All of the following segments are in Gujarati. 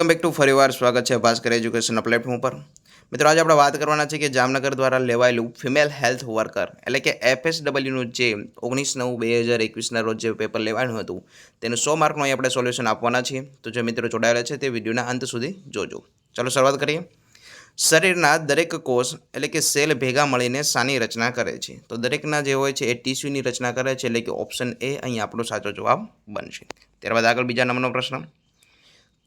વેલકમ બેક ટુ ફરીવાર સ્વાગત છે ભાસ્કર એજ્યુકેશનના પ્લેટફોર્મ પર. મિત્રો, આજે આપણે વાત કરવાના છે કે જામનગર દ્વારા લેવાયેલું ફિમેલ હેલ્થ વર્કર એટલે કે એફએસડબલ્યુનું જે ઓગણીસ નવ બે હજાર એકવીસના રોજ જે પેપર લેવાનું હતું, તેનું સો માર્કનું અહીં આપણે સોલ્યુશન આપવાના છીએ. તો જે મિત્રો જોડાયેલા છે તે વિડીયોના અંત સુધી જોજો. ચાલો શરૂઆત કરીએ. શરીરના દરેક કોષ, એટલે કે સેલ ભેગા મળીને શાની રચના કરે છે. તો દરેકના જે હોય છે એ ટીસ્યુની રચના કરે છે, એટલે કે ઓપ્શન એ અહીં આપણો સાચો જવાબ બનશે. ત્યારબાદ આગળ બીજા નંબરનો પ્રશ્ન.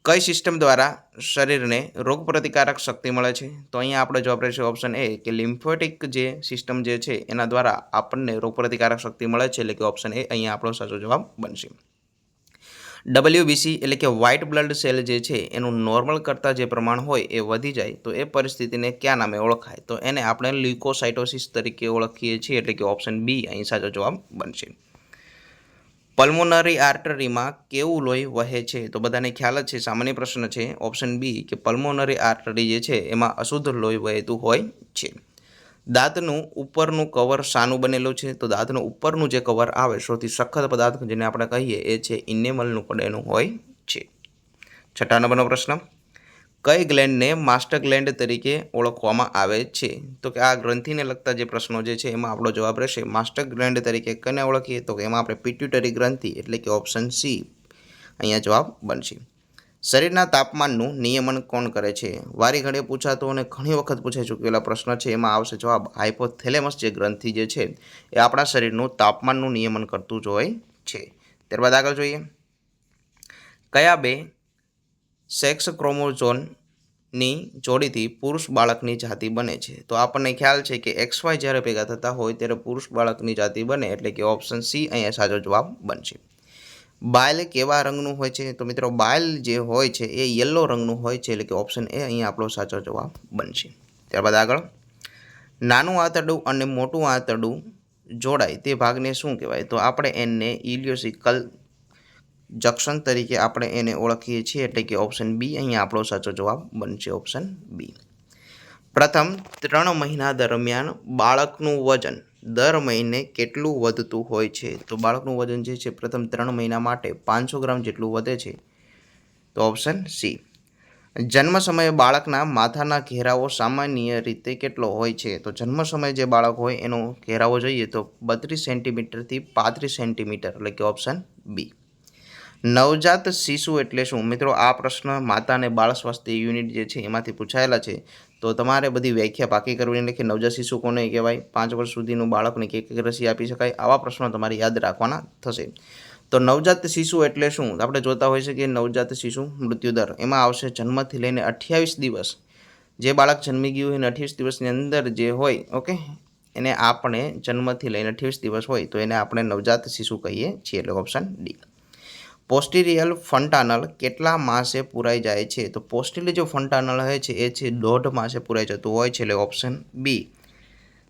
કઈ સિસ્ટમ દ્વારા શરીરને રોગપ્રતિકારક શક્તિ મળે છે? તો અહીંયા આપણે જવાબ રહેશે ઓપ્શન એ કે લિમ્ફોટિક જે સિસ્ટમ જે છે, એના દ્વારા આપણને રોગપ્રતિકારક શક્તિ મળે છે, એટલે કે ઓપ્શન એ અહીંયા આપણો સાચો જવાબ બનશે. ડબલ્યુબીસી એટલે કે વ્હાઇટ બ્લડ સેલ જે છે, એનું નોર્મલ કરતાં જે પ્રમાણ હોય એ વધી જાય, તો એ પરિસ્થિતિને ક્યાં નામે ઓળખાય? તો એને આપણે લ્યુકોસાઇટોસિસ તરીકે ઓળખીએ છીએ, એટલે કે ઓપ્શન બી અહીં સાચો જવાબ બનશે. પલ્મોનરી આર્ટરીમાં કેવું લોહી વહે છે? તો બધાને ખ્યાલ જ છે, સામાન્ય પ્રશ્ન છે ઓપ્શન બી કે પલ્મોનરી આર્ટરી જે છે, એમાં અશુદ્ધ લોહી વહેતું હોય છે. દાંતનું ઉપરનું કવર શાનું બનેલું છે. તો દાંતનું ઉપરનું જે કવર આવે, સૌથી સખત પદાર્થ જેને આપણે કહીએ, એ છે ઇનેમલનું પડેલું હોય છે. છઠ્ઠા નંબરનો પ્રશ્ન. કઈ ગ્લેન્ડને માસ્ટર ગ્લેન્ડ તરીકે ઓળખવામાં આવે છે? તો કે આ ગ્રંથિને લગતા જે પ્રશ્નો જે છે, એમાં આપણો જવાબ રહેશે માસ્ટર ગ્લેન્ડ તરીકે કને ઓળખીએ? તો કે એમાં આપણે પિટ્યુટરી ગ્રંથિ એટલે કે ઓપ્શન સી અહીંયા જવાબ બનશે. શરીરના તાપમાનનું નિયમન કોણ કરે છે? વારી ઘડીએ પૂછાતો અને ઘણી વખત પૂછાઈ ચૂકેલા પ્રશ્ન છે, એમાં આવશે જવાબ હાઇપોથેલેમસ જે ગ્રંથિ જે છે, એ આપણા શરીરનું તાપમાનનું નિયમન કરતું જ હોય છે. ત્યારબાદ આગળ જોઈએ. કયા બે સેક્સ ક્રોમોઝોનની જોડીથી પુરુષ બાળકની જાતિ બને છે. તો આપણને ખ્યાલ છે કે એક્સ વાય જ્યારે ભેગા થતા હોય ત્યારે પુરુષ બાળકની જાતિ બને એટલે કે ઓપ્શન સી અહીંયા સાચો જવાબ બનશે. બાયલ કેવા રંગનું હોય છે? તો મિત્રો બાયલ જે હોય છે એ યલો રંગનું હોય છે એટલે કે ઓપ્શન એ અહીંયા આપણો સાચો જવાબ બનશે. ત્યારબાદ આગળ. નાનું આંતરડું અને મોટું આંતરડું જોડાય તે ભાગને શું કહેવાય? તો આપણે એને ઇલિયોસિકલ જંક્શન તરીકે આપણે એને ઓળખીએ છીએ એટલે કે ઓપ્શન બી અહીંયા આપણો સાચો જવાબ બનશે ઓપ્શન બી પ્રથમ, ત્રણ મહિના દરમિયાન બાળકનું વજન દર મહિને કેટલું વધતું હોય છે? તો બાળકનું વજન જે છે, પ્રથમ ત્રણ મહિના માટે પાંચસો ગ્રામ જેટલું વધે છે. તો ઓપ્શન સી જન્મ સમયે બાળકના માથાના ઘેરાવો સામાન્ય રીતે કેટલો હોય છે? તો જન્મ સમયે જે બાળક હોય એનો ઘેરાવો જોઈએ તો બત્રીસ સેન્ટીમીટરથી પાંત્રીસ સેન્ટીમીટર એટલે કે ઓપ્શન બી નવજાત શિશુ એટલે શું? મિત્રો, આ પ્રશ્ન માતા અને બાળ સ્વાસ્થ્ય યુનિટ જે છે એમાંથી પૂછાયેલા છે. તો તમારે બધી વ્યાખ્યા પાકી કરવી એટલે કે નવજાત શિશુ કોને કહેવાય? પાંચ વર્ષ સુધીનું બાળકને કે રસી આપી શકાય? આવા પ્રશ્નો તમારે યાદ રાખવાના થશે. તો નવજાત શિશુ એટલે શું? આપણે જોતા હોય છે કે નવજાત શિશુ મૃત્યુદર એમાં આવશે જન્મથી લઈને અઠ્યાવીસ દિવસ. જે બાળક જન્મી ગયું હોય અઠ્યાવીસ દિવસની અંદર જે હોય, ઓકે? એને આપણે જન્મથી લઈને અઠ્યાવીસ દિવસ હોય તો એને આપણે નવજાત શિશુ કહીએ છીએ, એટલે ઓપ્શન ડી પોસ્ટિરિયલ ફંટાનલ કેટલા માસે પુરાઈ જાય છે? તો પોસ્ટિરિયલ જો ફંટાનલ હોય છે, એ છે દોઢ માસે પૂરાઈ જતું હોય છે, એટલે ઓપ્શન બી.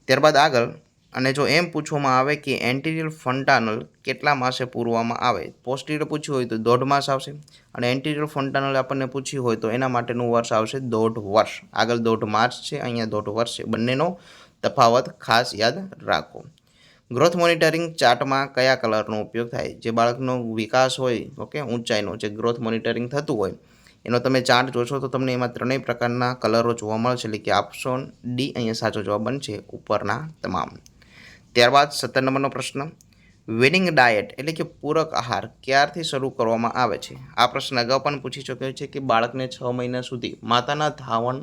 ત્યારબાદ આગળ, અને જો એમ પૂછવામાં આવે કે એન્ટિરિયલ ફંટાનલ કેટલા માસે પૂરવામાં આવે? પોસ્ટિરિયર પૂછ્યું હોય તો દોઢ માસ આવશે, અને એન્ટિરિયલ ફંટાનલ આપણને પૂછ્યું હોય તો એના માટેનું વર્ષ આવશે દોઢ વર્ષ. આગળ દોઢ માસ છે, અહીંયા દોઢ વર્ષ છે. બંનેનો તફાવત ખાસ યાદ રાખો. ગ્રોથ મોનિટરિંગ ચાર્ટમાં કયા કલરનો ઉપયોગ થાય? જે બાળકનો વિકાસ હોય, ઓકે, ઊંચાઈનો જે ગ્રોથ મોનિટરિંગ થતું હોય, એનો તમે ચાર્ટ જોશો તો તમને એમાં ત્રણેય પ્રકારના કલરો જોવા મળશે. એટલે કે ઓપ્શન ડી અહીંયા સાચો જવાબ બનશે ઉપરના તમામ. ત્યારબાદ સત્તર નંબરનો પ્રશ્ન. વિનિંગ ડાયટ એટલે કે પૂરક આહાર ક્યારથી શરૂ કરવામાં આવે છે? આ પ્રશ્ન અગાઉ પણ પૂછી ચૂક્યો છે કે બાળકને છ મહિના સુધી માતાના ધાવણ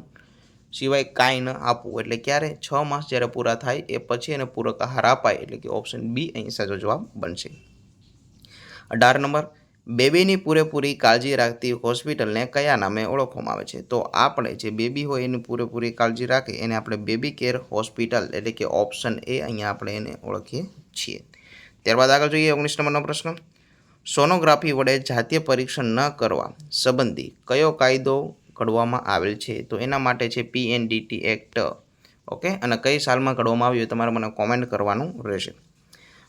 સિવાય કાંઈ ન આપવું. એટલે ક્યારે છ માસ જ્યારે પૂરા થાય, એ પછી એને પૂરક આહાર અપાય. એટલે કે ઓપ્શન બી અહીં સાચો જવાબ બનશે. અઢાર નંબર, બેબીની પૂરેપૂરી કાળજી રાખતી હોસ્પિટલને કયા નામે ઓળખવામાં આવે છે? તો આપણે જે બેબી હોય એની પૂરેપૂરી કાળજી રાખે, એને આપણે બેબી કેર હોસ્પિટલ એટલે કે ઓપ્શન એ અહીંયા આપણે એને ઓળખીએ છીએ. ત્યારબાદ આગળ જોઈએ ઓગણીસ નંબરનો પ્રશ્ન. સોનોગ્રાફી વડે જાતીય પરીક્ષણ ન કરવા સંબંધી કયો કાયદો ઘડવામાં આવેલ છે. તો એના માટે છે પીએનડીટી એક્ટ ઓકે અને કઈ સાલમાં ઘડવામાં આવ્યું તમારે મને કોમેન્ટ કરવાનું રહેશે.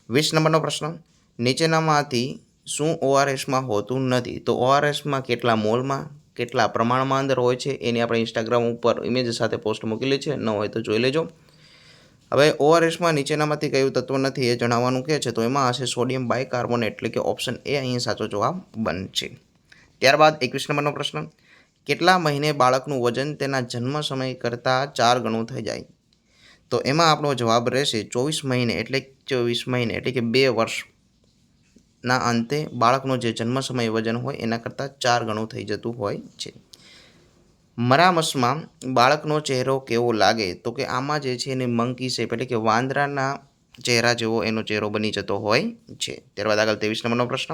વીસ નંબરનો પ્રશ્ન, નીચેનામાંથી શું ઓઆરએસમાં હોતું નથી? તો ઓઆરએસમાં કેટલા મોલમાં, કેટલા પ્રમાણમાં અંદર હોય છે? એની આપણે ઇન્સ્ટાગ્રામ ઉપર ઇમેજ સાથે પોસ્ટ મૂકેલી છે. ન હોય તો જોઈ લેજો. હવે ઓઆરએસમાં નીચેનામાંથી કયું તત્વ નથી એ જણાવવાનું કહે છે. તો એમાં હશે સોડિયમ બાયકાર્બોનેટ એટલે કે ઓપ્શન એ અહીં સાચો જવાબ બનશે. ત્યારબાદ એકવીસ નંબરનો પ્રશ્ન કેટલા મહિને બાળકનું વજન તેના જન્મ સમય કરતાં ચાર ગણું થઈ જાય? તો એમાં આપણો જવાબ રહેશે ચોવીસ મહિને એટલે ચોવીસ મહિને એટલે કે બે વર્ષના અંતે બાળકનો જે જન્મ સમય વજન હોય એના કરતાં ચાર ગણું થઈ જતું હોય છે. મરામસમાં બાળકનો ચહેરો કેવો લાગે? તો કે આમાં જે છે એને મંકી શેપ એટલે કે વાંદરાના ચહેરા જેવો એનો ચહેરો બની જતો હોય છે. ત્યારબાદ આગળ ત્રેવીસ નંબરનો પ્રશ્ન.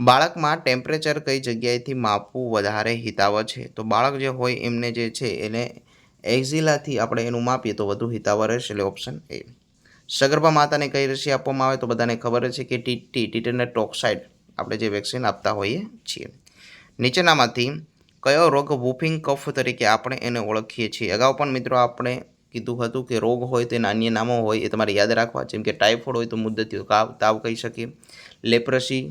બાળકમાં ટેમ્પરેચર કઈ જગ્યાએથી માપવું વધારે હિતાવ છે? તો બાળક જે હોય એમને જે છે એને એક્ઝિલાથી આપણે એનું માપીએ તો વધુ હિતાવ રહેશે એટલે ઓપ્શન એ સગર્ભા માતાને કઈ રસી આપવામાં આવે તો બધાને ખબર છે કે ટીટી ટીટેનસ ટોક્સાઇડ આપણે જે વેક્સિન આપતા હોઈએ છીએ. નીચેનામાંથી કયો રોગ વૂફિંગ કફ તરીકે આપણે એને ઓળખીએ છીએ? અગાઉ પણ મિત્રો આપણે કીધું હતું કે રોગ હોય તેના અન્ય નામો હોય એ તમારે યાદ રાખવા. જેમ કે ટાઇફોઇડ હોય તો મુદ્દતી તાવ કહી શકીએ. લેપ્રસી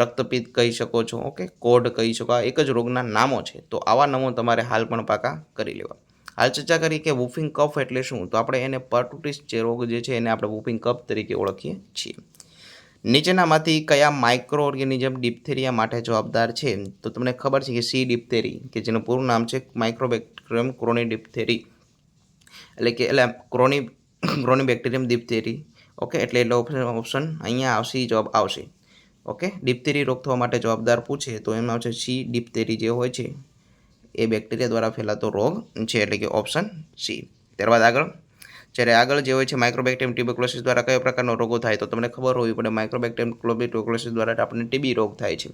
રક્તપિત્ત કહી શકો છો ઓકે કોડ કહી શકો એક જ રોગના નામો છે. તો આવા નામો તમારે હાલ પણ પાકા કરી લેવા. હાલ ચર્ચા કરી કે વુફિંગ કફ એટલે શું? તો આપણે એને પર્ટુટિસ જે રોગ જે છે એને આપણે વુફિંગ કફ તરીકે ઓળખીએ છીએ. નીચેનામાંથી કયા માઇક્રો ઓર્ગેનિઝમ ડિપ્થેરિયા માટે જવાબદાર છે? તો તમને ખબર છે કે સી ડિપ્થેરી, કે જેનું પૂરું નામ છે માઇક્રોબેક્ટેરિયમ ક્રોની ડિપ્થેરી એટલે કે, એટલે ક્રોની ક્રોની બેક્ટેરિયમ ડિપ્થેરી ઓકે એટલે એટલે ઓપ્શન ઓપ્શન અહીંયા આવશે, જવાબ આવશે. ઓકે? ડિપ્તેરી રોગ થવા માટે જવાબદાર પૂછે તો એમાં આવશે સી ડિપ્તેરી જે હોય છે, એ બેક્ટેરિયા દ્વારા ફેલાતો રોગ છે, એટલે કે ઓપ્શન સી. ત્યારબાદ આગળ. જ્યારે આગળ જે હોય છે માઇક્રોબેક્ટેરિયમ ટ્યુબરક્લોસિસ દ્વારા કયો પ્રકારનો રોગો થાય તો તમને ખબર હોવી પડે માઇક્રોબેક્ટેરિયમ ટ્યુબરક્લોસિસ દ્વારા આપણને ટીબી રોગ થાય છે.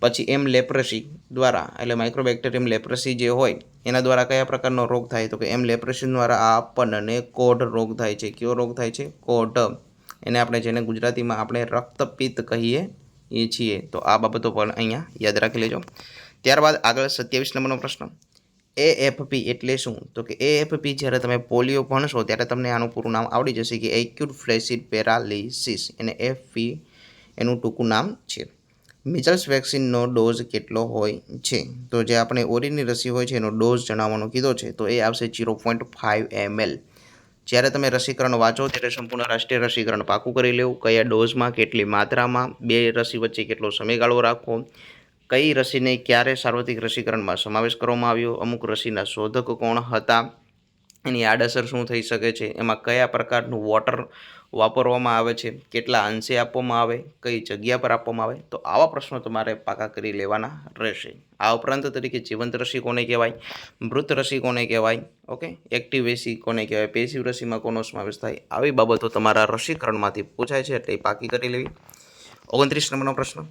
પછી એમ લેપ્રસી દ્વારા, એટલે માઇક્રોબેક્ટેરિયમ લેપ્રસી જે હોય, એના દ્વારા કયા પ્રકારનો રોગ થાય તો કે એમ લેપ્રસી દ્વારા આપણને કોઢ રોગ થાય છે. કયો રોગ થાય છે? કોઢ. એને આપણે જેને ગુજરાતીમાં આપણે રક્તપિત્ત કહીએ એ છીએ. તો આ બાબતો પણ અહીંયા યાદ રાખી લેજો. ત્યારબાદ આગળ સત્યાવીસ નંબરનો પ્રશ્ન. એ એફપી એટલે શું? તો કે એ એફપી જ્યારે તમે પોલિયો ભણશો ત્યારે તમને આનું પૂરું નામ આવડી જશે કે એક્યુટ ફ્લેસિડ પેરાલિસિસ એને એફપી એનું ટૂંકું નામ છે. મિઝલ્સ વેક્સિનનો ડોઝ કેટલો હોય છે? તો જે આપણે ઓરીની રસી હોય છે એનો ડોઝ જણાવવાનો કીધો છે. તો એ આવશે જીરો પોઈન્ટ ફાઇવ એમએલ જ્યારે તમે રસીકરણ વાંચો ત્યારે સંપૂર્ણ રાષ્ટ્રીય રસીકરણ પાકું કરી લેવું. કયા ડોઝમાં, કેટલી માત્રામાં, બે રસી વચ્ચે કેટલો સમયગાળો રાખવો, કઈ રસીને ક્યારે સાર્વત્રિક રસીકરણમાં સમાવેશ કરવામાં આવ્યો, અમુક રસીના શોધક કોણ હતા એની આડઅસર શું થઈ શકે છે? એમાં કયા પ્રકારનું વોટર વાપરવામાં આવે છે? કેટલા અંશે આપવામાં આવે? કઈ જગ્યા પર આપવામાં આવે? તો આવા પ્રશ્નો તમારે પાકા કરી લેવાના રહેશે. આ ઉપરાંત તરીકે જીવંત રસી કોને કહેવાય? મૃત રસી કોને કહેવાય? ઓકે? એક્ટિવ રસી કોને કહેવાય? પેસિવ રસીમાં કોનો સમાવેશ થાય? આવી બાબતો તમારા રસીકરણમાંથી પૂછાય છે એટલે પાકી કરી લેવી. ઓગણત્રીસ નંબરનો પ્રશ્ન.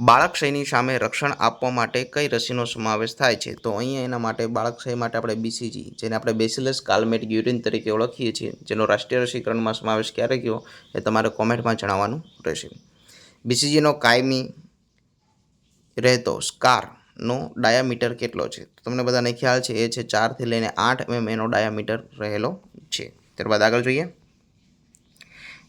બાળકક્ષયની સામે રક્ષણ આપવા માટે કઈ રસીનો સમાવેશ થાય છે? તો અહીંયા એના માટે બાળકશય માટે આપણે બીસીજી જેને આપણે બેસિલસ કાલમેટ ગ્યુરિન તરીકે ઓળખીએ છીએ, જેનો રાષ્ટ્રીય રસીકરણમાં સમાવેશ ક્યારે ગયો એ તમારે કોમેન્ટમાં જણાવવાનું રહેશે. બીસીજીનો કાયમી રહેતો સ્કારનો ડાયામીટર કેટલો છે? તમને બધાને ખ્યાલ છે, એ છે ચારથી લઈને આઠ એમ એનો ડાયામીટર રહેલો છે. ત્યારબાદ આગળ જોઈએ.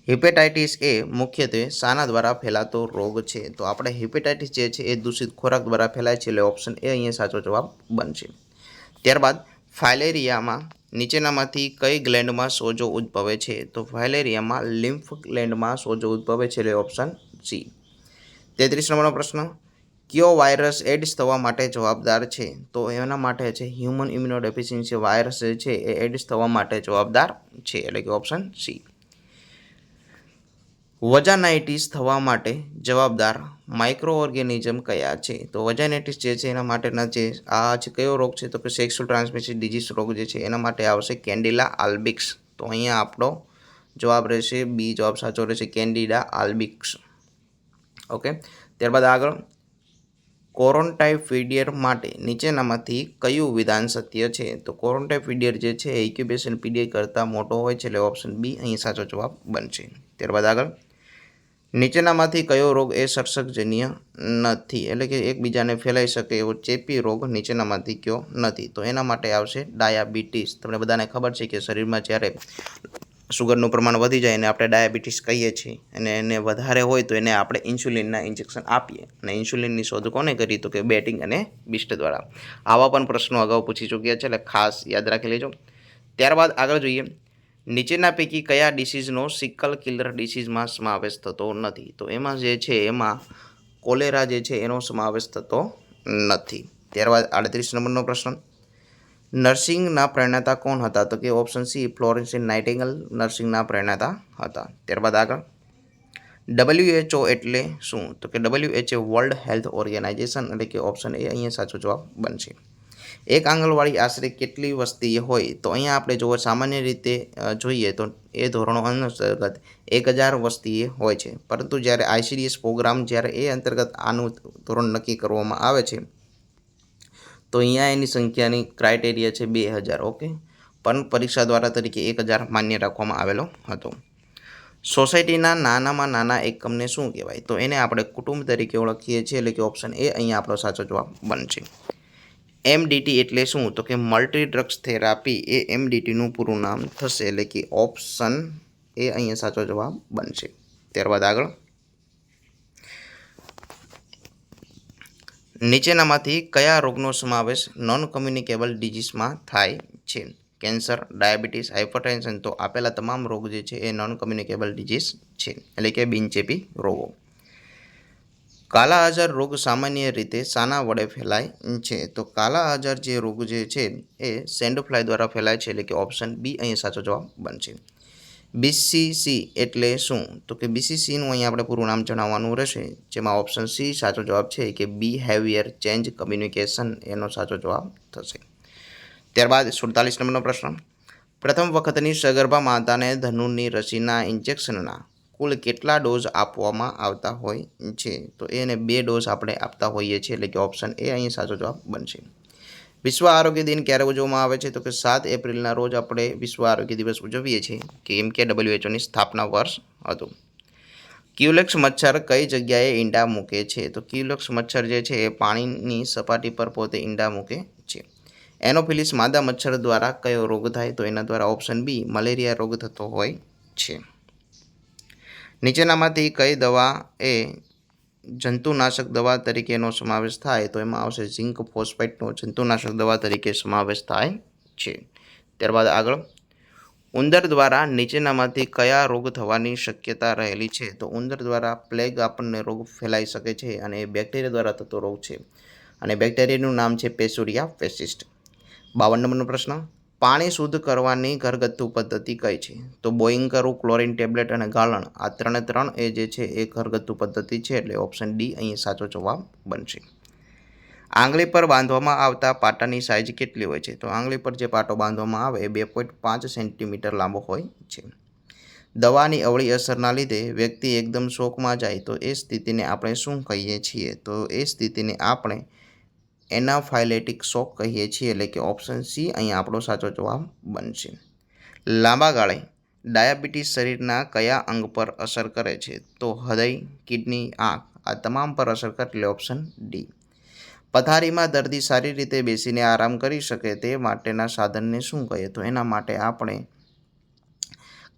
હિપેટાઇટિસ એ મુખ્યત્વે શાના દ્વારા ફેલાતો રોગ છે. તો આપણે હિપેટાઇટિસ જે છે એ દૂષિત ખોરાક દ્વારા ફેલાય છે એટલે ઓપ્શન એ અહીંયા સાચો જવાબ બનશે. ત્યારબાદ ફાઇલેરિયામાં નીચેનામાંથી કઈ ગ્લેન્ડમાં સોજો ઉદ્ભવે છે? તો ફાઇલેરિયામાં લિમ્ફ ગ્લેન્ડમાં સોજો ઉદ્ભવે છે એટલે ઓપ્શન સી તેત્રીસ નંબરનો પ્રશ્ન, કયો વાયરસ એડ્સ થવા માટે જવાબદાર છે? તો એના માટે છે હ્યુમન ઇમ્યુનોડેફિશિયન્સી વાયરસ જે છે એ એડ્સ થવા માટે જવાબદાર છે એટલે કે ઓપ્શન સી વજાનાઇટિસ થવા માટે જવાબદાર માઇક્રો ઓર્ગેનિઝમ કયા છે? તો વજાનાઇટિસ જે છે, એના માટેના જે આ છે, કયો રોગ છે? તો કે સેક્સ્યુઅલ ટ્રાન્સમિશન ડિઝીઝ રોગ જે છે, એના માટે આવશે કેન્ડિલા આલ્બિક્સ. તો અહીંયા આપણો જવાબ રહેશે, બી જવાબ સાચો રહેશે કેન્ડિડા આલ્બિક્સ. ઓકે? ત્યારબાદ આગળ. કોરોન્ટાઇફિડિયર માટે નીચેનામાંથી કયું વિધાન સત્ય છે? તો કોરોન્ટાઇફિડિયર જે છે ઇક્યુબેશન પીડિયર કરતાં મોટો હોય છે, એટલે ઓપ્શન બી અહીં સાચો જવાબ બનશે. ત્યારબાદ આગળ. નીચેનામાંથી કયો રોગ એ સર્શકજન્ય નથી, એટલે કે એકબીજાને ફેલાઈ શકે એવો ચેપી રોગ નીચેનામાંથી કયો નથી. તો એના માટે આવશે ડાયાબિટીસ. તમને બધાને ખબર છે કે શરીરમાં જ્યારે સુગરનું પ્રમાણ વધી જાય અને આપણે ડાયાબિટીસ કહીએ છીએ અને એને વધારે હોય તો એને આપણે ઇન્સ્યુલિનના ઇન્જેક્શન આપીએ. અને ઇન્સ્યુલિનની શોધ કોને કરી? તો કે બેટિંગ અને બિસ્ટ દ્વારા. આવા પણ પ્રશ્નો અગાઉ પૂછી ચૂક્યા છે, એટલે ખાસ યાદ રાખી લેજો. ત્યારબાદ આગળ જોઈએ. નીચેના પૈકી કયા ડિસીઝનો સિકલ કિલર ડિસીઝમાં સમાવેશ થતો નથી? તો એમાં જે છે, એમાં કોલેરા જે છે, એનો સમાવેશ થતો નથી. ત્યારબાદ આડત્રીસ નંબરનો પ્રશ્ન. નર્સિંગના પ્રેરણાતા કોણ હતા? તો કે ઓપ્શન સી, ફ્લોરેન્સિન નાઇટિંગલ નર્સિંગના પ્રેરણાતા હતા. ત્યારબાદ આગળ. ડબલ્યુએચઓ એટલે શું? તો કે ડબલ્યુએચએ વર્લ્ડ હેલ્થ ઓર્ગેનાઇઝેશન, એટલે કે ઓપ્શન એ અહીંયા સાચો જવાબ બનશે. એક આંગણવાડી આશરે કેટલી વસ્તી હોય? તો અહીંયા આપણે જો સામાન્ય રીતે જોઈએ તો એ ધોરણો અંતર્ગત એક હજાર વસ્તીએ હોય છે. પરંતુ જ્યારે આઈસીડીએસ પ્રોગ્રામ જ્યારે એ અંતર્ગત આનું ધોરણ નક્કી કરવામાં આવે છે, તો અહીંયા એની સંખ્યાની ક્રાઇટેરિયા છે બે હજાર, ઓકે? પણ પરીક્ષા દ્વારા તરીકે એક હજાર માન્ય રાખવામાં આવેલો હતો. સોસાયટીના નાનામાં નાના એકમને શું કહેવાય? તો એને આપણે કુટુંબ તરીકે ઓળખીએ છીએ, એટલે કે ઓપ્શન એ અહીંયા આપણો સાચો જવાબ બનશે. એમડીટી એટલે શું? તો કે મલ્ટી ડ્રગ્સ થેરાપી એ એમડીટીનું પૂરું નામ થશે. એટલે કે ઓપ્શન એ અહીંયા સાચો જવાબ બનશે. ત્યારબાદ આગળ. નીચેનામાંથી કયા રોગનો સમાવેશ નોન કમ્યુનિકેબલ ડિઝીઝમાં થાય છે? કેન્સર, ડાયાબિટીસ હાઇપરટેન્શન તો આપેલા તમામ રોગ જે છે એ નોન કમ્યુનિકેબલ ડિઝીઝ છે. એટલે કે બિનચેપી રોગો. કાલા આજાર રોગ સામાન્ય રીતે શાના વડે ફેલાય છે. તો કાલા આજાર જે રોગ જે છે એ સેન્ડફ્લાય દ્વારા ફેલાય છે એટલે કે ઓપ્શન બી અહીં સાચો જવાબ બનશે. બીસીસી એટલે શું? તો કે બીસીસીનું અહીં આપણે પૂરું નામ જણાવવાનું રહેશે, જેમાં ઓપ્શન સી સાચો જવાબ છે કે બિહેવિયર ચેન્જ કમ્યુનિકેશન એનો સાચો જવાબ થશે. ત્યારબાદ સુડતાલીસ નંબરનો પ્રશ્ન. પ્રથમ વખતની સગર્ભા માતાને ધનુની રસીના ઇન્જેક્શનના કુલ કેટલા ડોઝ આપવામાં આવતા હોય છે? તો એને બે ડોઝ આપણે આપતા હોઈએ છીએ, એટલે કે ઓપ્શન એ અહીં સાચો જવાબ બનશે. વિશ્વ આરોગ્ય દિન ક્યારે ઉજવવામાં આવે છે? તો કે સાત એપ્રિલના રોજ આપણે વિશ્વ આરોગ્ય દિવસ ઉજવીએ છીએ, કેમ કે ડબલ્યુએચઓની સ્થાપના વર્ષ હતું. ક્યુલેક્સ મચ્છર કઈ જગ્યાએ ઈંડા મૂકે છે? તો ક્યુલેક્સ મચ્છર જે છે એ પાણીની સપાટી પર પોતે ઈંડા મૂકે છે. એનોફિલિસ માદા મચ્છર દ્વારા કયો રોગ થાય? તો એના દ્વારા ઓપ્શન બી મલેરિયા રોગ થતો હોય છે. નીચેનામાંથી કઈ દવા એ જંતુનાશક દવા તરીકેનો સમાવેશ થાય તો એમાં આવશે ઝિંક ફોસ્ફેટનો જંતુનાશક દવા તરીકે સમાવેશ થાય છે. ત્યારબાદ આગળ. ઉંદર દ્વારા નીચેનામાંથી કયા રોગ થવાની શક્યતા રહેલી છે? તો ઉંદર દ્વારા પ્લેગ આપણને રોગ ફેલાઈ શકે છે અને એ બેક્ટેરિયા દ્વારા થતો રોગ છે. અને બેક્ટેરિયાનું નામ છે પેસુરિયા ફેસિસ્ટ. બાવન નંબરનો પ્રશ્ન. પાણી શુદ્ધ કરવાની ઘરગથ્થુ પદ્ધતિ કઈ છે? તો બોઇંગ કરવું, ક્લોરિન ટેબ્લેટ અને ગાળણ આ ત્રણે ત્રણ એ જે છે એ ઘરગથ્થુ પદ્ધતિ છે એટલે ઓપ્શન ડી અહીં સાચો જવાબ બનશે. આંગળી પર બાંધવામાં આવતા પાટાની સાઇઝ કેટલી હોય છે? તો આંગળી પર જે પાટો બાંધવામાં આવે એ બે પોઈન્ટ પાંચ સેન્ટીમીટર લાંબો હોય છે. દવાની અવળી અસરના લીધે વ્યક્તિ એકદમ શોકમાં જાય તો એ સ્થિતિને આપણે શું કહીએ છીએ? તો એ સ્થિતિને આપણે એનાફાઇલેટિક શોક કહીએ છીએ, એટલે કે ઓપ્શન સી અહીં આપણો સાચો જવાબ બનશે. લાંબા ગાળે ડાયાબિટીસ શરીરના કયા અંગ પર અસર કરે છે? તો હૃદય, કિડની, આંખ, આ તમામ પર અસર કરે ઓપ્શન ડી. પથારીમાં દર્દી સારી રીતે બેસીને આરામ કરી શકે તે માટેના સાધનને શું કહીએ? તો એના માટે આપણે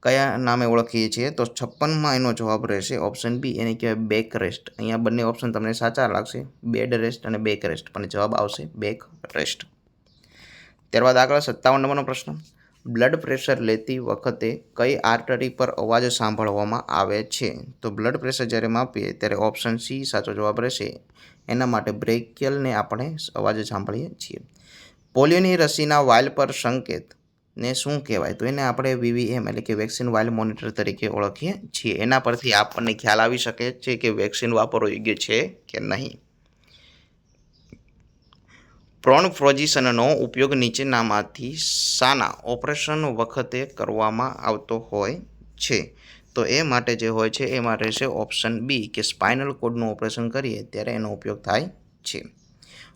કયા નામે ઓળખીએ છીએ? તો છપ્પનમાં એનો જવાબ રહેશે ઓપ્શન બી એને કહેવાય બેક રેસ્ટ અહીંયા બંને ઓપ્શન તમને સાચા લાગશે. બેડ રેસ્ટ અને બેક રેસ્ટ પણ જવાબ આવશે બેક રેસ્ટ ત્યારબાદ આગળ સત્તાવન નંબરનો પ્રશ્ન. બ્લડ પ્રેશર લેતી વખતે કઈ આર્ટરી પર અવાજ સાંભળવામાં આવે છે? તો બ્લડ પ્રેશર જ્યારે માપીએ ત્યારે ઓપ્શન સી સાચો જવાબ રહેશે. એના માટે બ્રેકિયલને આપણે અવાજ સાંભળીએ છીએ. પોલિયોની રસીના વાયલ પર સંકેત. ને શું કહેવાય? તો એને આપણે વીવીએમ એટલે કે વેક્સિન વાઇલ મોનિટર તરીકે ઓળખીએ છીએ. એના પરથી આપણને ખ્યાલ આવી શકે છે કે વેક્સિન વાપરવો યોગ્ય છે કે નહીં. પ્રોન ફ્રોઝિશનનો ઉપયોગ નીચેનામાંથી શાના ઓપરેશન વખતે કરવામાં આવતો હોય છે. તો એ માટે જે હોય છે, એમાં રહેશે ઓપ્શન બી કે સ્પાઇનલ કોડનું ઓપરેશન કરીએ ત્યારે એનો ઉપયોગ થાય છે.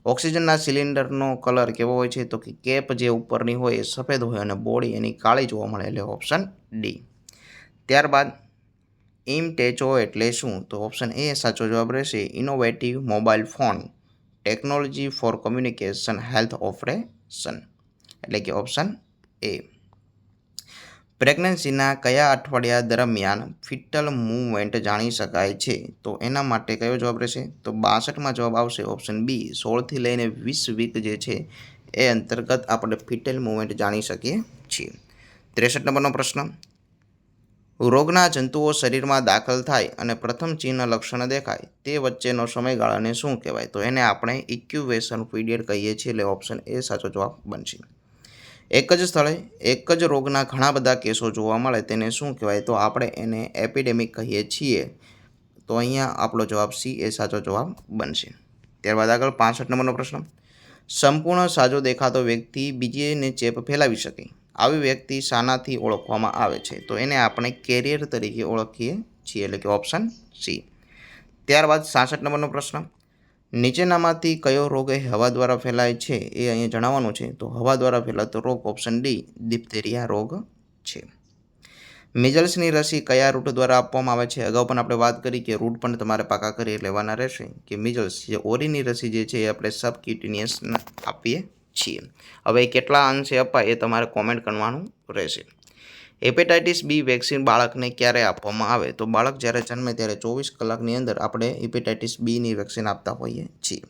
ઓક્સિજનના સિલિન્ડરનો કલર કેવો હોય છે તો કે કેપ જે ઉપરની હોય એ સફેદ હોય અને બોડી એની કાળી જોવા મળે એટલે ઓપ્શન ડી. ત્યારબાદ ઇમટેચો એટલે શું? તો ઓપ્શન એ સાચો જવાબ રહેશે innovative mobile phone technology for communication health operation એટલે કે ઓપ્શન એ. પ્રેગ્નન્સીના કયા અઠવાડિયા દરમિયાન ફિટલ મૂવમેન્ટ જાણી શકાય છે? તો એના માટે કયો જવાબ રહેશે? તો બાસઠમાં જવાબ આવશે ઓપ્શન બી, સોળથી લઈને વીસ વીક જે છે, એ અંતર્ગત આપણે ફિટલ મૂવમેન્ટ જાણી શકીએ છીએ. ત્રેસઠ નંબરનો પ્રશ્ન. રોગના જંતુઓ શરીરમાં દાખલ થાય અને પ્રથમ ચિહ્ન લક્ષણ દેખાય, તે વચ્ચેનો સમયગાળાને શું કહેવાય? તો એને આપણે ઇક્યુવેશન પીરિયડ કહીએ છીએ, એટલે ઓપ્શન એ સાચો જવાબ બનશે. એક જ સ્થળે એક જ રોગના ઘણા બધા કેસો જોવા મળે, તેને શું કહેવાય? તો આપણે એને એપિડેમિક કહીએ છીએ. તો અહીંયા આપણો જવાબ સી, એ સાચો જવાબ બનશે. ત્યારબાદ આગળ પાસઠ નંબરનો પ્રશ્ન. સંપૂર્ણ સાજો દેખાતો વ્યક્તિ બીજીને ચેપ ફેલાવી શકે. આવી વ્યક્તિ શાનાથી ઓળખવામાં આવે છે. તો એને આપણે કેરિયર તરીકે ઓળખીએ છીએ, એટલે કે ઓપ્શન સી. ત્યારબાદ સાસઠ નંબરનો પ્રશ્ન. નીચેનામાંથી કયો રોગ એ હવા દ્વારા ફેલાય છે એ અહીંયા જણાવવાનું છે. તો હવા દ્વારા ફેલાતો રોગ ઓપ્શન ડી ડિપ્થેરિયા રોગ છે. મિઝલ્સની રસી કયા રૂટ દ્વારા આપવામાં આવે છે? અગાઉ પણ આપણે વાત કરી કે રૂટ પણ તમારે પાકા કરી લેવાના રહેશે કે મિઝલ્સ જે ઓરીની રસી જે છે એ આપણે સબક્યુટિનિયસ આપીએ છીએ. હવે એ કેટલા અંશે અપાય એ તમારે કોમેન્ટ કરવાનું રહેશે. હેપેટાઇટિસ બી વેક્સિન બાળકને ક્યારે આપવામાં આવે? તો બાળક જ્યારે જન્મે ત્યારે ચોવીસ કલાકની અંદર આપણે હેપેટાઇટિસ બીની વેક્સિન આપતા હોઈએ છીએ.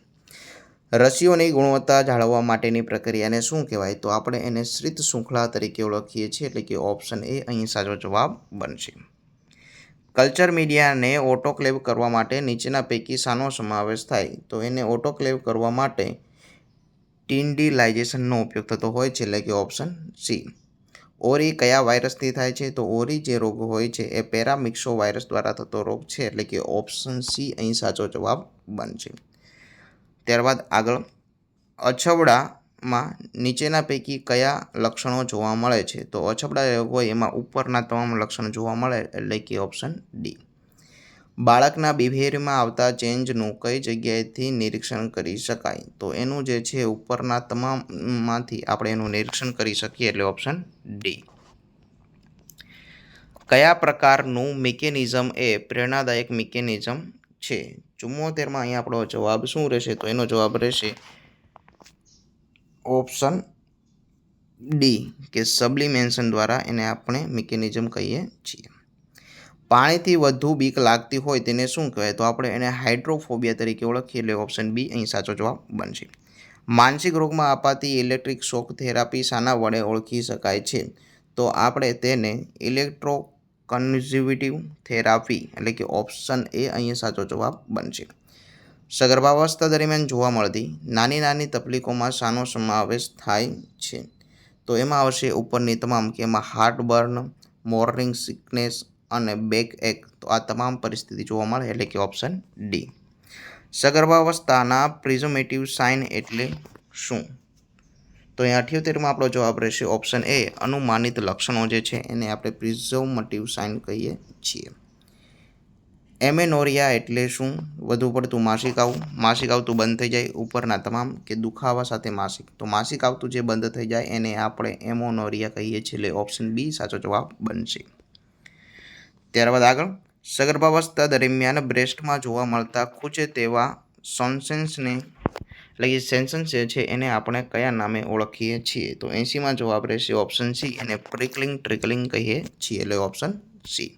રસીઓની ગુણવત્તા જાળવવા માટેની પ્રક્રિયાને શું કહેવાય? તો આપણે એને શ્રિત શૃંખલા તરીકે ઓળખીએ છીએ, એટલે કે ઓપ્શન એ અહીં સાચો જવાબ બનશે. કલ્ચર મીડિયાને ઓટોક્લેવ કરવા માટે નીચેના પૈકી શાનો સમાવેશ થાય? તો એને ઓટોક્લેવ કરવા માટે ટિન્ડિલાઇઝેશનનો ઉપયોગ થતો હોય છે, એટલે કે ઓપ્શન સી. ઓરી કયા વાયરસથી થાય છે? તો ઓરી જે રોગ હોય છે, એ પેરામિક્સો વાયરસ દ્વારા થતો રોગ છે, એટલે કે ઓપ્શન સી અહીં સાચો જવાબ બનશે. ત્યારબાદ આગળ. અછબડામાં નીચેના પૈકી કયા લક્ષણો જોવા મળે છે? તો અછબડા રોગ હોય, એમાં ઉપરના તમામ લક્ષણો જોવા મળે, એટલે કે ઓપ્શન ડી. બાળકના બિહેવિયરમાં આવતા ચેન્જનું કઈ જગ્યાએથી નિરીક્ષણ કરી શકાય? તો એનું જે છે, ઉપરના તમામમાંથી આપણે એનું નિરીક્ષણ કરી શકીએ એટલે ઓપ્શન ડી કયા પ્રકારનું મિકેનિઝમ એ પ્રેરણાદાયક મિકેનિઝમ છે? ચુમ્મોતેરમાં અહીંયા આપણો જવાબ શું રહેશે? તો એનો જવાબ રહેશે ઓપ્શન ડી કે સબ્લિમેન્શન દ્વારા એને આપણે મિકેનિઝમ કહીએ છીએ. પાણીથી વધુ બીક લાગતી હોય તેને શું કહેવાય? તો આપણે એને હાઇડ્રોફોબિયા તરીકે ઓળખીએ, એટલે ઓપ્શન બી અહીં સાચો જવાબ બનશે. માનસિક રોગમાં અપાતી ઇલેક્ટ્રિક શોક થેરાપી શાના વડે ઓળખી શકાય છે. તો આપણે તેને ઇલેક્ટ્રો કન્ઝર્વેટિવ થેરાપી, એટલે કે ઓપ્શન એ અહીં સાચો જવાબ બનશે. સગર્ભાવસ્થા દરમિયાન જોવા મળતી નાની નાની તકલીફોમાં શાનો સમાવેશ થાય છે. તો એમાં આવશે ઉપરની તમામ કે એમાં હાર્ટબર્ન મોર્નિંગ સિકનેસ અને બેક એક. તો આ તમામ પરિસ્થિતિ જોવા મળે, એટલે કે ઓપ્શન ડી સગર્ભાવસ્થાના પ્રિઝોમેટિવ સાઇન એટલે શું? તો અહીં અઠ્યોતેરમાં આપણો જવાબ રહેશે ઓપ્શન એ અનુમાનિત લક્ષણો જે છે એને આપણે પ્રિઝોમેટિવ સાઇન કહીએ છીએ. એમેનોરિયા એટલે શું? વધુ પડતું માસિક આવું માસિક આવતું બંધ થઈ જાય ઉપરના તમામ કે દુખાવા સાથે માસિક. તો માસિક આવતું જે બંધ થઈ જાય એને આપણે એમોનોરિયા કહીએ છીએ, એટલે ઓપ્શન બી સાચો જવાબ બનશે. ત્યારબાદ આગળ, સગર્ભાવસ્થા દરમિયાન બ્રેસ્ટમાં જોવા મળતા ખૂચે તેવા સોન્સેન્સને એટલે કે સેન્સન્સ જે છે એને આપણે કયા નામે ઓળખીએ છીએ? તો એંસીમાં જવાબ રહેશે ઓપ્શન સી એને પ્રિકલિંગ ટ્રિકલિંગ કહીએ છીએ. એટલે ઓપ્શન સી.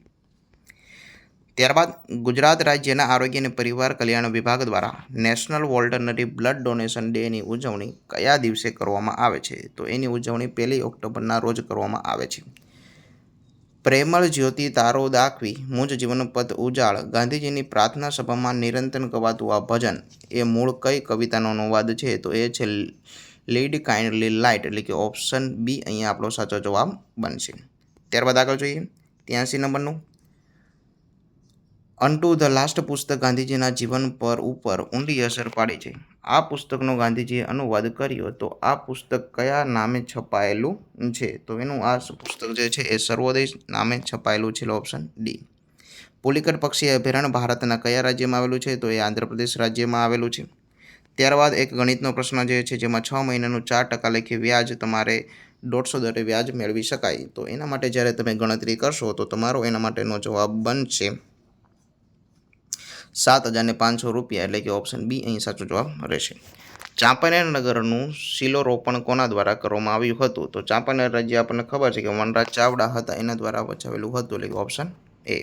ત્યારબાદ ગુજરાત રાજ્યના આરોગ્ય અને પરિવાર કલ્યાણ વિભાગ દ્વારા નેશનલ વોલ્ટનરી બ્લડ ડોનેશન ડેની ઉજવણી કયા દિવસે કરવામાં આવે છે? તો એની ઉજવણી પહેલી ઓક્ટોબરના રોજ કરવામાં આવે છે. પ્રેમળ જ્યોતિ તારો દાખવી, મુજ જીવનપથ ઉજાળ. ગાંધીજીની પ્રાર્થના સભામાં નિરંતર ગવાતું આ ભજન એ મૂળ કઈ કવિતાનો અનુવાદ છે? તો એ છે લીડ કાઇન્ડલી લાઇટ, એટલે કે ઓપ્શન બી અહીંયા આપણો સાચો જવાબ બનશે. ત્યારબાદ આગળ જોઈએ. ત્યાંસી નંબરનું. અન્ટુ ધ લાસ્ટ પુસ્તક ગાંધીજીના જીવન પર ઉપર ઊંડી અસર પાડી છે. આ પુસ્તકનો ગાંધીજીએ અનુવાદ કર્યો તો આ પુસ્તક કયા નામે છપાયેલું છે? તો એનું આ પુસ્તક જે છે એ સર્વોદય નામે છપાયેલું છે. ઓપ્શન ડી પુલિકટ પક્ષી અભયારણ્ય ભારતના કયા રાજ્યમાં આવેલું છે? તો એ આંધ્રપ્રદેશ રાજ્યમાં આવેલું છે. ત્યારબાદ એક ગણિતનો પ્રશ્ન જે છે જેમાં છ મહિનાનું ચાર ટકા લેખી વ્યાજ તમારે દોઢસો દરે વ્યાજ મેળવી શકાય. તો એના માટે જ્યારે તમે ગણતરી કરશો તો તમારો એના માટેનો જવાબ બનશે. સાત હજારને પાંચસો રૂપિયા એટલે કે ઓપ્શન બી અહીં સાચો જવાબ રહેશે. ચાંપાનેર નગરનું શિલોરોપણ કોના દ્વારા કરવામાં આવ્યું હતું? તો ચાંપાનેર રાજ્ય આપણને ખબર છે કે વનરાજ ચાવડા હતા, એના દ્વારા વચાવેલું હતું એટલે કે ઓપ્શન એ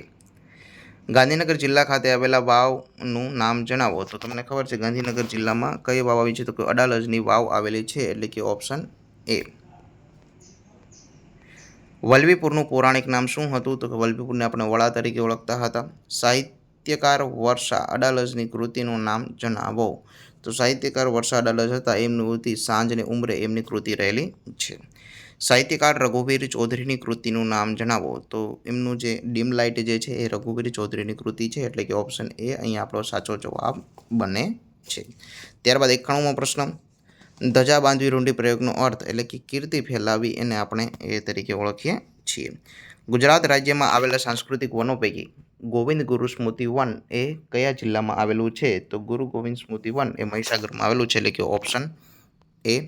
ગાંધીનગર જિલ્લા ખાતે આવેલા વાવનું નામ જણાવો. તો તમને ખબર છે ગાંધીનગર જિલ્લામાં કઈ વાવ આવી છે? તો કે અડાલજની વાવ આવેલી છે એટલે કે ઓપ્શન એ વલ્લભીપુરનું પૌરાણિક નામ શું હતું? તો કે વલ્લભીપુરને આપણે વડા તરીકે ઓળખતા હતા. સાહિત્યકાર વર્ષા અડાલજની કૃતિનું નામ જણાવો. તો સાહિત્યકાર વર્ષા અડાલજ હતા. એમની કૃતિ સાંજને ઉમરે એમની કૃતિ રહેલી છે. સાહિત્યકાર રઘુવીર ચૌધરીની કૃતિનું નામ જણાવો. તો એમનું જે ડીમ લાઇટ જે છે એ રઘુવીર ચૌધરીની કૃતિ છે. એટલે કે ઓપ્શન એ અહીં આપણો સાચો જવાબ બને છે. ત્યારબાદ એકાણુંમો પ્રશ્ન. ધજા બાંધવી રૂંઢી પ્રયોગનો અર્થ એટલે કે કીર્તિ ફેલાવી એને આપણે એ તરીકે ઓળખીએ છીએ. ગુજરાત રાજ્યમાં આવેલા સાંસ્કૃતિક વનો પૈકી ગોવિંદ ગુરુ સ્મૃતિ વન એ કયા જિલ્લામાં આવેલું છે? તો ગુરુ ગોવિંદ સ્મૃતિ વન એ મહીસાગરમાં આવેલું છે. એટલે કે ઓપ્શન એ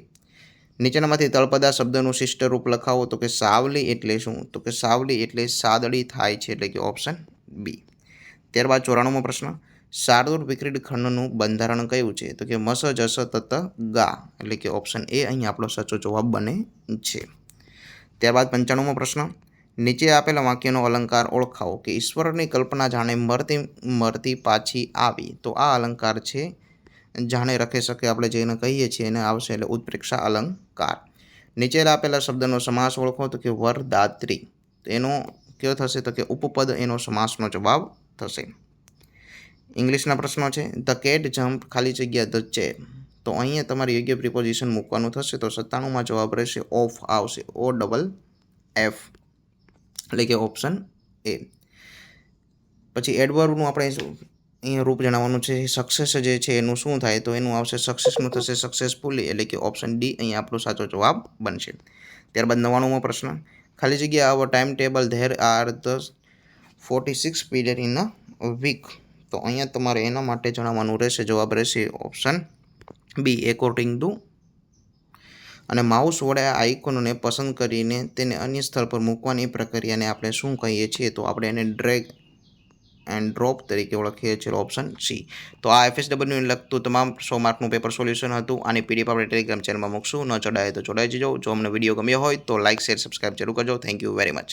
નીચેનામાંથી તળપદા શબ્દનું શિષ્ટ રૂપ લખાવો. તો કે સાવલી એટલે શું? તો કે સાવલી એટલે સાદડી થાય છે. એટલે કે ઓપ્શન બી ત્યારબાદ ચોરાણુંમો પ્રશ્ન. શાર્દુર વિક્રીડ ખંડનું બંધારણ કયું છે? તો કે મસ જસ તત ગા. એટલે કે ઓપ્શન એ અહીં આપણો સાચો જવાબ બને છે. ત્યારબાદ પંચાણુંમો પ્રશ્ન. નીચે આપેલા વાક્યનો અલંકાર ઓળખાવો કે ઈશ્વરની કલ્પના જાણે મરતી મરતી પાછી આવી. તો આ અલંકાર છે, જાણે રખે શકે આપણે જેને કહીએ છીએ, એને આવશે એટલે ઉત્પ્રેક્ષા અલંકાર. નીચે આપેલા શબ્દનો સમાસ ઓળખો તો કે વરદાત્રી. એનો કયો થશે? તો કે ઉપપદ એનો સમાસનો જવાબ થશે. ઇંગ્લિશના પ્રશ્નો છે, ધ કેટ જમ્પ ખાલી જગ્યા ધ ચેર. તો અહીંયા તમારે યોગ્ય પ્રિપોઝિશન મૂકવાનું થશે તો સત્તાણુંમાં જવાબ રહેશે, ઓફ આવશે, ઓ ડબલ એફ. એટલે કે ઓપ્શન એ પછી એડવર્બનું આપણે અહીંયા રૂપ જણાવવાનું છે સક્સેસ જે છે એનું શું થાય, તો એનું આવશે સક્સેસનું થશે સક્સેસફુલી એટલે કે ઓપ્શન ડી અહીં આપણો સાચો જવાબ બનશે. ત્યારબાદ નવાણુંમો પ્રશ્ન. ખાલી જગ્યા આવો time table there are the forty six period in a week તો અહીંયા તમારે એના માટે જણાવવાનું રહેશે, જવાબ રહેશે ઓપ્શન બી એકોર્ડિંગ ટુ અને માઉસ વડે આ આઇકોનને પસંદ કરીને તેને અન્ય સ્થળ પર મૂકવાની પ્રક્રિયાને આપણે શું કહીએ છીએ? તો આપણે એને ડ્રેગ એન્ડ ડ્રોપ તરીકે ઓળખીએ છીએ ઓપ્શન સી તો આ એફએસડબલ્યુને લગતું તમામ સો માર્કનું પેપર સોલ્યુશન હતું. આની પીડીએફ આપણે ટેલિગ્રામ ચેનલમાં મૂકશું. ન ચડાય તો જોડાઈ જજો. જો અમને વીડિયો ગમ્યો હોય તો લાઇક શેર સબસ્ક્રાઇબ જરૂર કરજો. Thank you very much